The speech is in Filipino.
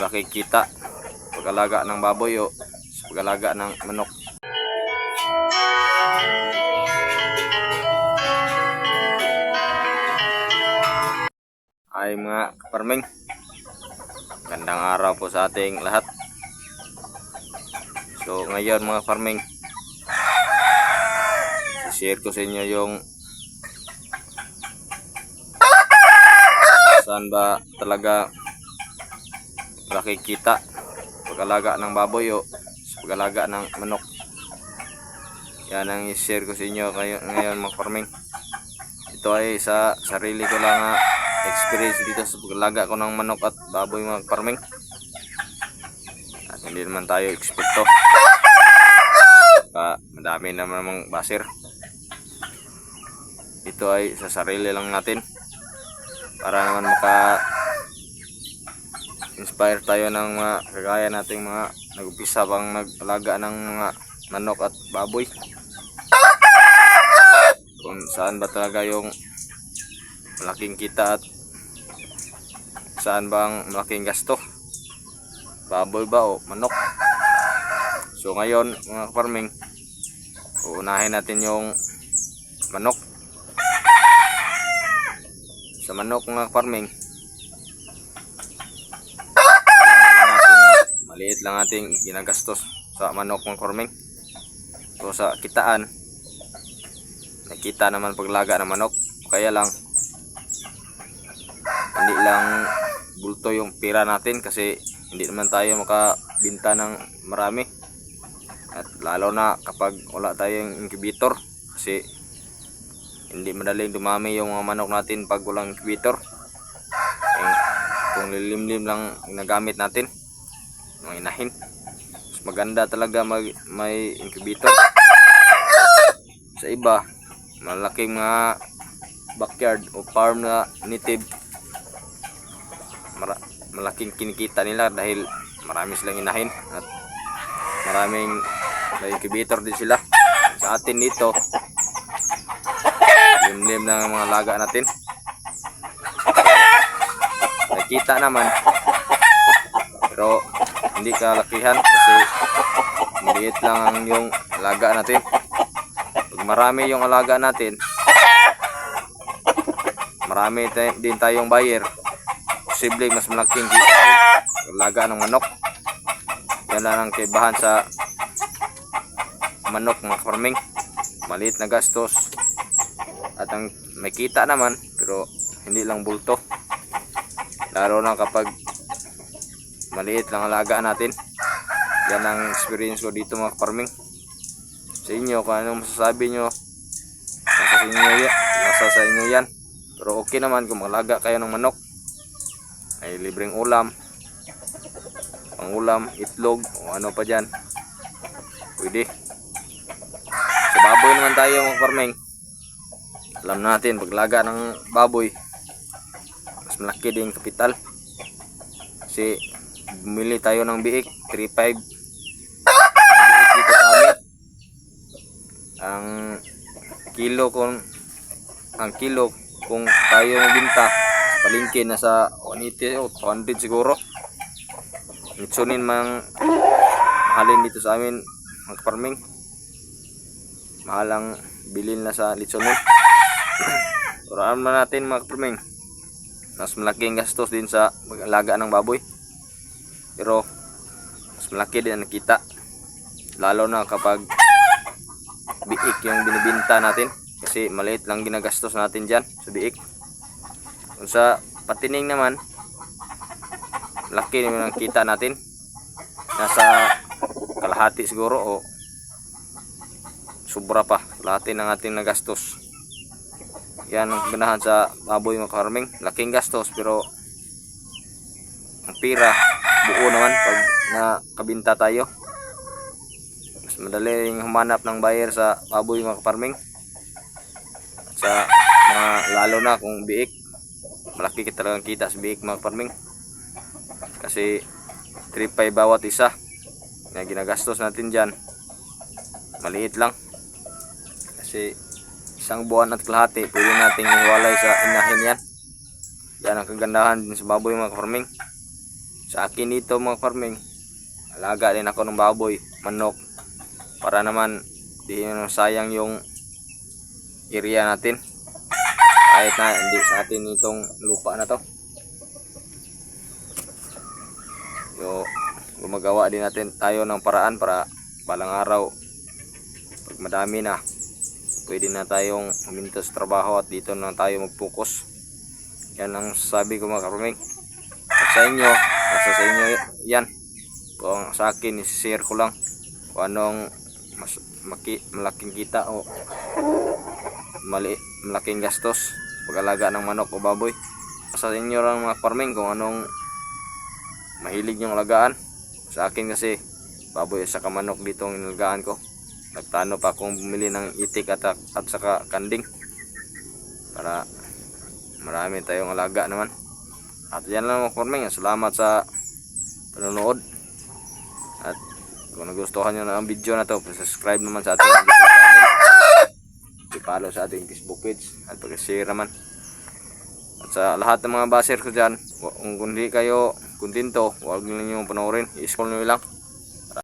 malaki kita pag-alaga ng baboy o pag-alaga ng manok. Ay mga kaparming, gandang araw po sa ating lahat. So ngayon mga farming, share ko sa inyo yung saan ba talaga malaki kita pag-alaga ng baboy o pag-alaga ng manok. Yan ang i-share ko sa inyo kayo, ngayon mga farming. Ito ay sa sarili ko lang nga experience dito sa pag-alaga ko ng manok at baboy mga farming. At hindi naman tayo eksperto. Pa, madami naman namang basir. Ito ay sa sarili lang natin para naman maka inspire tayo ng mga kagaya nating mga nag-upisa pang nag-alaga ng mga manok at baboy. Kung saan ba talaga yung malaking kita at saan bang malaking gasto? Baboy ba o manok? So ngayon mga farming uunahin natin yung manok. Sa manok mga farming kailangan natin na maliit lang ating ginagastos sa manok mga farming so sa kitaan. Nakita naman paglaga ng manok. Kaya lang hindi lang bulto yung pira natin kasi hindi naman tayo makabinta ng marami. At lalo na kapag wala tayong incubator kasi hindi madaling dumami yung mga manok natin pag walang incubator. Eh, kung lilimlim lang nagamit natin mga inahin. Mas maganda talaga mag, may incubator. Sa iba malaking mga backyard o farm na native. Mara, malaking kinikita nila dahil marami silang inahin at maraming may incubator din sila. Sa atin dito limlim ng mga laga natin. Nakita naman. Pero hindi kalakihan kasi maliit lang ang yung alaga natin. Pag marami yung alaga natin marami din tayong buyer. Posible mas malaking alaga ng manok. Yan lang ang kaibahan sa manok mga farming. Maliit na gastos. At ang may kita naman pero hindi lang bulto. Lalo na kapag maliit lang alaga natin. Yan ang experience ko dito mga farming. Sa inyo kung anong masasabi nyo nasa sa inyo yan, nasa sa inyo yan. pero okay naman kung malaga kayo ng manok. Ay libreng ulam pang ulam, itlog o ano pa dyan. Pwede. Sa baboy naman tayo mga farming. Alam natin paglaga ng baboy mas malaki din kapital. Kasi bumili tayo ng biik 3.5 ang ang kilo kung ang kilo kung tayo magbinta sa palengke nasa 180 o 200 siguro Mitsunin mang mahalin dito sa amin mag farming mahalang bilin na sa litsonin Turaan man natin mga farming mas malaking gastos din sa mag-alaga ng baboy pero mas malaki din ang nakita. Lalo na kapag biik yung binibinta natin. Kasi maliit lang ginagastos natin dyan sa biik. Kung sa patining naman laki naman ang kita natin. Nasa kalahati siguro o sobra pa. Kalahati ng ating nagastos. Yan ang ganahan sa baboy mga farming laking gastos pero ang pira buo naman pag nakabinta tayo. Mas madaling humanap ng buyer sa baboy mga farming sa mga lalo na kung biik. Malaki kita talagang kita sa biik mga farming kasi 3.5 bawat isa na ginagastos natin dyan. Maliit lang. Kasi isang buwan at kalahati pwede nating iwalay sa inahin yan. Yan ang kagandahan din sa baboy mga farming sa akin dito mga farming. Alaga din ako ng baboy manok. Para naman di sayang yung area natin. Kahit na hindi sa atin itong lupa na to. So gumagawa din natin tayo ng paraan para balang araw pag madami na pwede na tayong huminto trabaho at dito na tayo mag-focus. Yan ang sabi ko mga kapamig at sa inyo nasa sa inyo yan. Kung sa akin isi-share ko lang kung anong mas maki, malaking kita o mali, malaking gastos pag-alaga ng manok o baboy. Sa inyo lang mga farming kung anong mahilig yung alagaan. Sa akin kasi baboy sa kamanok dito ang inalagaan ko. Nagplano pa akong bumili ng itik at, at saka kanding. Para marami tayong alaga naman at yan lang mga farming salamat sa panonood. At kung nagustuhan nyo na ang video na to subscribe naman sa ating YouTube channel. I-follow sa ating Facebook page. At pag-share naman. At sa lahat ng mga baser ko dyan kung hindi kayo kontento huwag ninyo panoorin. I-scroll nyo lang